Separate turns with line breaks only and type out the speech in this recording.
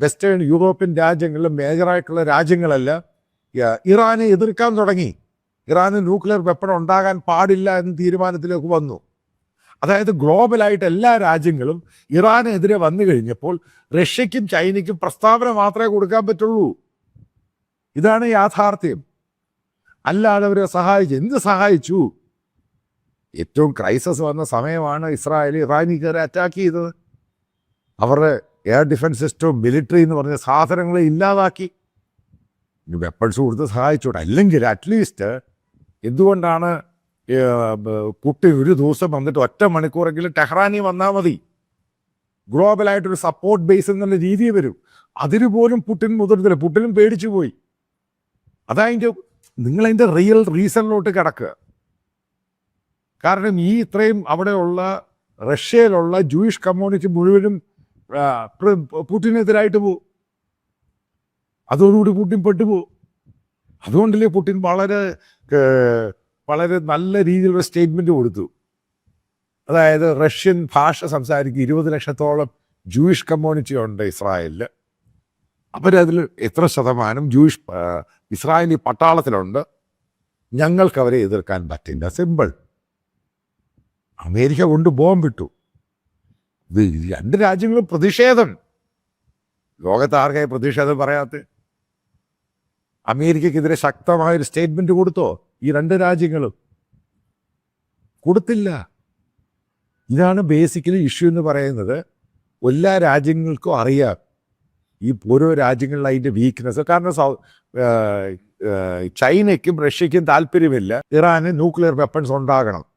Western European രാജ്യങ്ങളിലും മേജറായിട്ടുള്ള രാജ്യങ്ങളല്ല ഇറാനെ എതിർക്കാൻ തുടങ്ങി. ഇറാന് ന്യൂക്ലിയർ വെപ്പൺ ഉണ്ടാകാൻ പാടില്ല എന്ന തീരുമാനത്തിലേക്ക് വന്നു. അതായത് ഗ്ലോബലായിട്ട് എല്ലാ രാജ്യങ്ങളും ഇറാനെതിരെ വന്നു കഴിഞ്ഞപ്പോൾ റഷ്യയ്ക്കും ചൈനയ്ക്കും പ്രസ്താവന മാത്രമേ കൊടുക്കാൻ പറ്റുള്ളൂ. ഇതാണ് യാഥാർത്ഥ്യം. അല്ലാതെ അവരെ സഹായിച്ചു എന്ത് സഹായിച്ചു? ഏറ്റവും ക്രൈസിസ് വന്ന സമയമാണ് ഇസ്രായേൽ ഇറാനിക്കാരെ അറ്റാക്ക് ചെയ്തത്. അവരുടെ എയർ ഡിഫൻസ് സിസ്റ്റവും മിലിറ്ററി എന്ന് പറഞ്ഞ സാധനങ്ങളെ ഇല്ലാതാക്കി. വെപ്പൺസ് കൊടുത്ത് സഹായിച്ചോട്ടെ. അല്ലെങ്കിൽ അറ്റ്ലീസ്റ്റ് എന്തുകൊണ്ടാണ് കുട്ടി ഒരു ദിവസം വന്നിട്ട് ഒറ്റ മണിക്കൂറെങ്കിലും ടെഹ്റാനി വന്നാൽ മതി. ഗ്ലോബലായിട്ടൊരു സപ്പോർട്ട് ബേസ് എന്നുള്ള രീതി വരും. അതിന് പോലും പുട്ടിൻ മുതിർന്നില്ല. പുട്ടിനും പേടിച്ചു പോയി. അതതിന്റെ നിങ്ങളതിന്റെ റിയൽ റീസണിലോട്ട് കിടക്കുക കാരണം ഈ ഇത്രയും അവിടെയുള്ള റഷ്യയിലുള്ള ജൂയിഷ് കമ്മ്യൂണിറ്റി മുഴുവനും പുട്ടിനെതിരായിട്ട് പോവും. അതോടുകൂടി പുട്ടിൻ പെട്ടുപോകും അതുകൊണ്ടല്ലേ പുട്ടിൻ വളരെ വളരെ നല്ല രീതിയിലുള്ള സ്റ്റേറ്റ്മെന്റ് കൊടുത്തു. അതായത് റഷ്യൻ ഭാഷ സംസാരിക്കുന്ന ഇരുപത് ലക്ഷത്തോളം ജൂയിഷ് കമ്മ്യൂണിറ്റി ഉണ്ട് ഇസ്രായേലിൽ അവരതിൽ എത്ര ശതമാനം ജൂയിഷ് ഇസ്രായേലി പട്ടാളത്തിലുണ്ട്. ഞങ്ങൾക്ക് അവരെ എതിർക്കാൻ പറ്റില്ല. സിമ്പിൾ. അമേരിക്ക കൊണ്ട് ബോംബിട്ടു. ഇത് രണ്ട് രാജ്യങ്ങളും പ്രതിഷേധം. ലോകത്ത് ആർക്കായി പ്രതിഷേധം പറയാത്ത അമേരിക്കക്കെതിരെ ശക്തമായൊരു സ്റ്റേറ്റ്മെന്റ് കൊടുത്തോ? ഈ രണ്ട് രാജ്യങ്ങളും. കൊടുത്തില്ല. ഇതാണ് ബേസിക്കലി ഇഷ്യൂ എന്ന് പറയുന്നത്. എല്ലാ രാജ്യങ്ങൾക്കും അറിയാം. ഈ ഓരോ രാജ്യങ്ങളിൽ അതിന്റെ വീക്ക്നെസ് കാരണം സൗ ചൈനയ്ക്കും റഷ്യയ്ക്കും താല്പര്യമില്ല. ഇറാന് ന്യൂക്ലിയർ വെപ്പൺസ് ഉണ്ടാകണം.